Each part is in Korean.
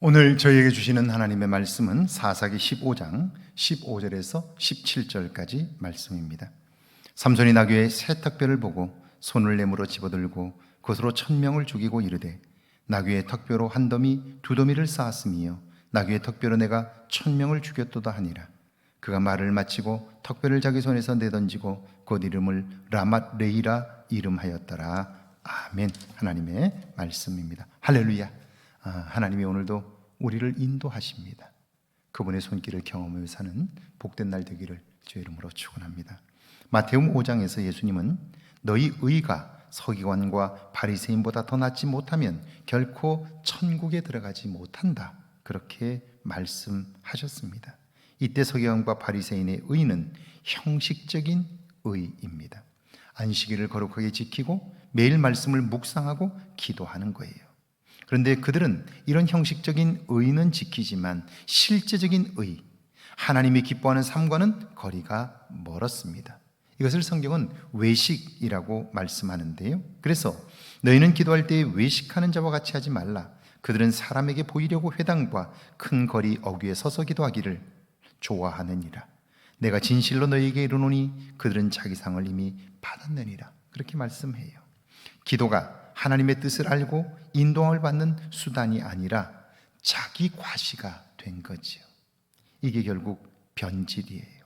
오늘 저희에게 주시는 하나님의 말씀은 사사기 15장 15절에서 17절까지 말씀입니다. 삼손이 나귀의 세턱뼈를 보고 손을 내물어 집어들고 그것으로 천명을 죽이고 이르되 나귀의 턱뼈로 한 더미 두 더미를 쌓았으며 나귀의 턱뼈로 내가 천명을 죽였도다 하니라. 그가 말을 마치고 턱뼈를 자기 손에서 내던지고 곧 이름을 라맛 레이라 이름하였더라. 아멘. 하나님의 말씀입니다. 할렐루야. 아, 하나님이 오늘도 우리를 인도하십니다. 그분의 손길을 경험하며 사는 복된 날 되기를 주의 이름으로 축원합니다. 마태음 5장에서 예수님은 너희 의가 서기관과 바리새인보다 더 낫지 못하면 결코 천국에 들어가지 못한다. 그렇게 말씀하셨습니다. 이때 서기관과 바리새인의 의는 형식적인 의입니다. 안식일을 거룩하게 지키고 매일 말씀을 묵상하고 기도하는 거예요. 그런데 그들은 이런 형식적인 의는 지키지만 실제적인 의, 하나님이 기뻐하는 삶과는 거리가 멀었습니다. 이것을 성경은 외식이라고 말씀하는데요. 그래서 너희는 기도할 때 외식하는 자와 같이 하지 말라. 그들은 사람에게 보이려고 회당과 큰 거리 어귀에 서서 기도하기를 좋아하느니라. 내가 진실로 너희에게 이르노니 그들은 자기 상을 이미 받았느니라. 그렇게 말씀해요. 기도가 하나님의 뜻을 알고 인도함을 받는 수단이 아니라 자기 과시가 된 거지요. 이게 결국 변질이에요.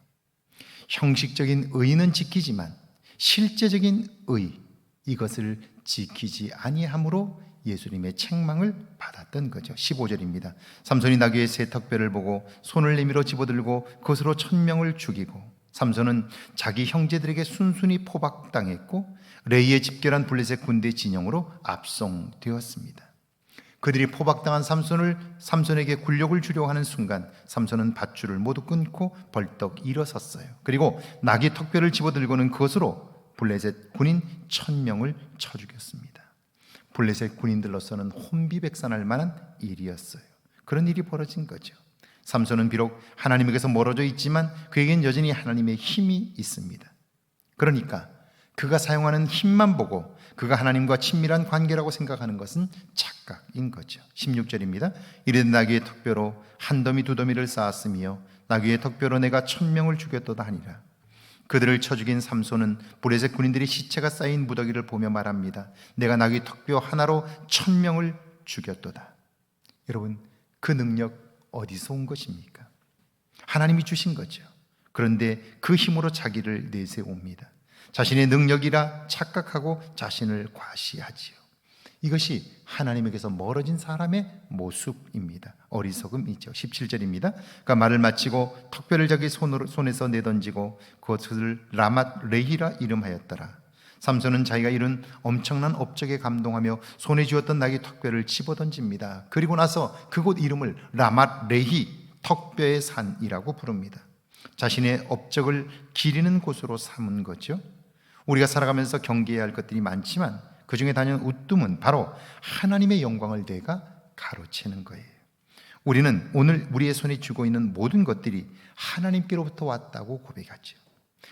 형식적인 의는 지키지만 실제적인 의 이것을 지키지 아니함으로 예수님의 책망을 받았던 거죠. 15절입니다. 삼손이 나귀의 새 턱뼈를 보고 손을 내밀어 집어들고 그것으로 천명을 죽이고 삼손은 자기 형제들에게 순순히 포박당했고 레이의 집결한 블레셋 군대 진영으로 압송되었습니다. 그들이 포박당한 삼손을 삼손에게 굴욕을 주려 하는 순간 삼손은 밧줄을 모두 끊고 벌떡 일어섰어요. 그리고 나귀 턱뼈를 집어들고는 그것으로 블레셋 군인 천 명을 쳐 죽였습니다. 블레셋 군인들로서는 혼비백산할 만한 일이었어요. 그런 일이 벌어진 거죠. 삼손은 비록 하나님에게서 멀어져 있지만 그에겐 여전히 하나님의 힘이 있습니다. 그러니까 그가 사용하는 힘만 보고 그가 하나님과 친밀한 관계라고 생각하는 것은 착각인 거죠. 16절입니다. 이르되 나귀의 턱뼈로 한 더미 두 더미를 쌓았으며 나귀의 턱뼈로 내가 천명을 죽였도다 하니라. 그들을 쳐 죽인 삼손은 브레셋 군인들이 시체가 쌓인 무더기를 보며 말합니다. 내가 나귀 턱뼈 하나로 천명을 죽였도다. 여러분, 그 능력 어디서 온 것입니까? 하나님이 주신 거죠. 그런데 그 힘으로 자기를 내세웁니다. 자신의 능력이라 착각하고 자신을 과시하지요. 이것이 하나님에게서 멀어진 사람의 모습입니다. 어리석음이죠. 17절입니다. 그러니까 말을 마치고 턱뼈를 자기 손으로, 손에서 내던지고 그것을 라맛 레히라 이름하였더라. 삼손은 자기가 이룬 엄청난 업적에 감동하며 손에 쥐었던 나귀 턱뼈를 집어 던집니다. 그리고 나서 그곳 이름을 라맛 레히 턱뼈의 산이라고 부릅니다. 자신의 업적을 기리는 곳으로 삼은 거죠. 우리가 살아가면서 경계해야 할 것들이 많지만 그 중에 단연 우뜸은 바로 하나님의 영광을 내가 가로채는 거예요. 우리는 오늘 우리의 손에 쥐고 있는 모든 것들이 하나님께로부터 왔다고 고백하죠.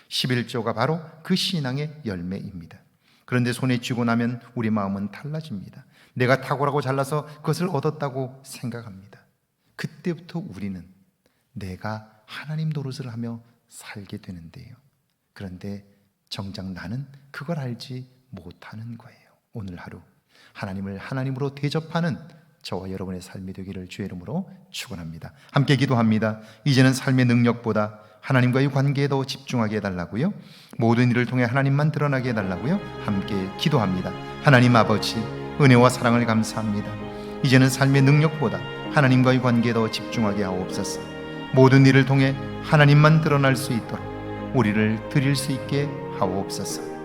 11조가 바로 그 신앙의 열매입니다. 그런데 손에 쥐고 나면 우리 마음은 달라집니다. 내가 탁월하고 잘나서 그것을 얻었다고 생각합니다. 그때부터 우리는 내가 하나님 노릇을 하며 살게 되는데요. 그런데 정작 나는 그걸 알지 못하는 거예요. 오늘 하루 하나님을 하나님으로 대접하는 저와 여러분의 삶이 되기를 주의 이름으로 축원합니다. 함께 기도합니다. 이제는 삶의 능력보다 하나님과의 관계에 더 집중하게 해달라고요. 모든 일을 통해 하나님만 드러나게 해달라고요. 함께 기도합니다. 하나님 아버지 은혜와 사랑을 감사합니다. 이제는 삶의 능력보다 하나님과의 관계에 더 집중하게 하옵소서. 모든 일을 통해 하나님만 드러날 수 있도록 우리를 드릴 수 있게 하옵소서.